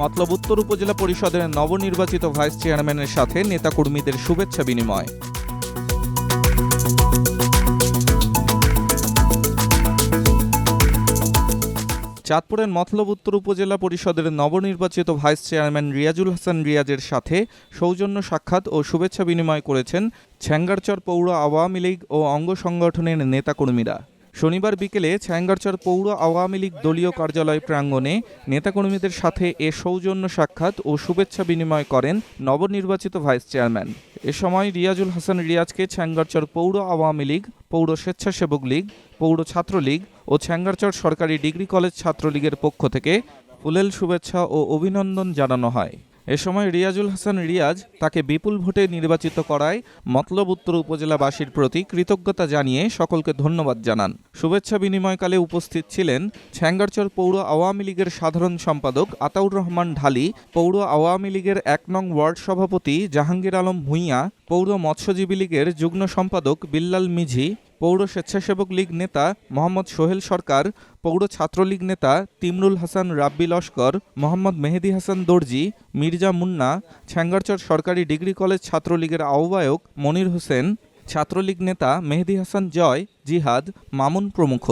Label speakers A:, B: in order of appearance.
A: মতলব উত্তর উপজেলা পরিষদের নবনির্বাচিত ভাইস চেয়ারম্যানের সাথে নেতাকর্মীদের শুভেচ্ছা বিনিময়। চাঁদপুরের মতলব উত্তর উপজেলা পরিষদের নবনির্বাচিত ভাইস চেয়ারম্যান রিয়াজুল হাসান রিয়াজের সাথে সৌজন্য সাক্ষাৎ ও শুভেচ্ছা বিনিময় করেছেন ছ্যাঙ্গারচর পৌর আওয়ামী লীগ ও অঙ্গ সংগঠনের নেতাকর্মীরা। শনিবার বিকেলে ছ্যাঙ্গারচর পৌর আওয়ামী লীগ দলীয় কার্যালয় প্রাঙ্গণে নেতাকর্মীদের সাথে এ সৌজন্য সাক্ষাৎ ও শুভেচ্ছা বিনিময় করেন নবনির্বাচিত ভাইস চেয়ারম্যান। এ সময় রিয়াজুল হাসান রিয়াজকে ছ্যাঙ্গারচর পৌর আওয়ামী লীগ, পৌর স্বেচ্ছাসেবক লীগ, পৌর ছাত্রলীগ ও ছ্যাঙ্গারচর সরকারি ডিগ্রি কলেজ ছাত্রলীগের পক্ষ থেকে ফুলেল শুভেচ্ছা ও অভিনন্দন জানানো হয়। এ সময় রিয়াজুল হাসান রিয়াজ তাকে বিপুল ভোটে নির্বাচিত করায় মতলব উত্তর উপজেলাবাসীর প্রতি কৃতজ্ঞতা জানিয়ে সকলকে ধন্যবাদ জানান। শুভেচ্ছা বিনিময়কালে উপস্থিত ছিলেন ছ্যাঙ্গারচর পৌর আওয়ামী লীগের সাধারণ সম্পাদক আতাউর রহমান ঢালি, পৌর আওয়ামী লীগের এক নং ওয়ার্ড সভাপতি জাহাঙ্গীর আলম ভূঁইয়া, পৌর মৎস্যজীবী লীগের যুগ্ম সম্পাদক বিল্লাল মিঝি পৌর স্বেচ্ছাসেবক লীগ নেতা মোহাম্মদ সোহেল সরকার, পৌর ছাত্রলীগ নেতা তিমরুল হাসান রাব্বি লস্কর, মোহাম্মদ মেহেদি হাসান দর্জি, মির্জা মুন্না, ছ্যাঙ্গারচর সরকারি ডিগ্রি কলেজ ছাত্রলীগের আহ্বায়ক মনির হোসেন, ছাত্রলীগ নেতা মেহেদি হাসান জয়, জিহাদ, মামুন প্রমুখ।